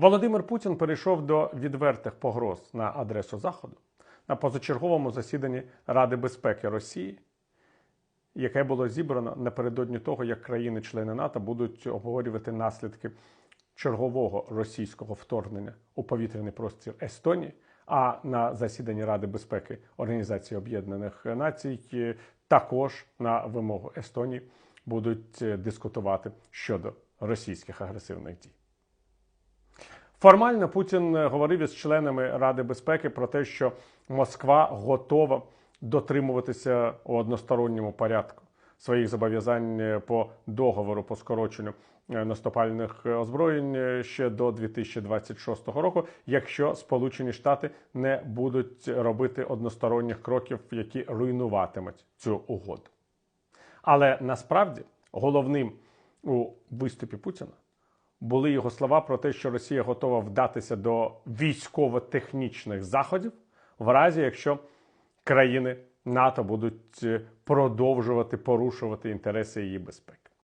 Володимир Путін перейшов до відвертих погроз на адресу Заходу на позачерговому засіданні Ради безпеки Росії, яке було зібрано напередодні того, як країни-члени НАТО будуть обговорювати наслідки чергового російського вторгнення у повітряний простір Естонії. А на засіданні Ради безпеки Організації Об'єднаних Націй е, також на вимогу Естонії будуть е, дискутувати щодо російських агресивних дій. Формально Путін е, говорив із членами Ради безпеки про те, що Москва готова дотримуватися у односторонньому порядку своїх зобов'язань е, по договору по скороченню е, наступальних озброєнь ще до 2026 року, якщо Сполучені Штати не будуть робити односторонніх кроків, які руйнуватимуть цю угоду. Але насправді головним у виступі Путіна були його слова про те, що Росія готова вдатися до військово-технічних заходів, в разі якщо країни НАТО будуть е, продовжувати порушувати інтереси її безпеки.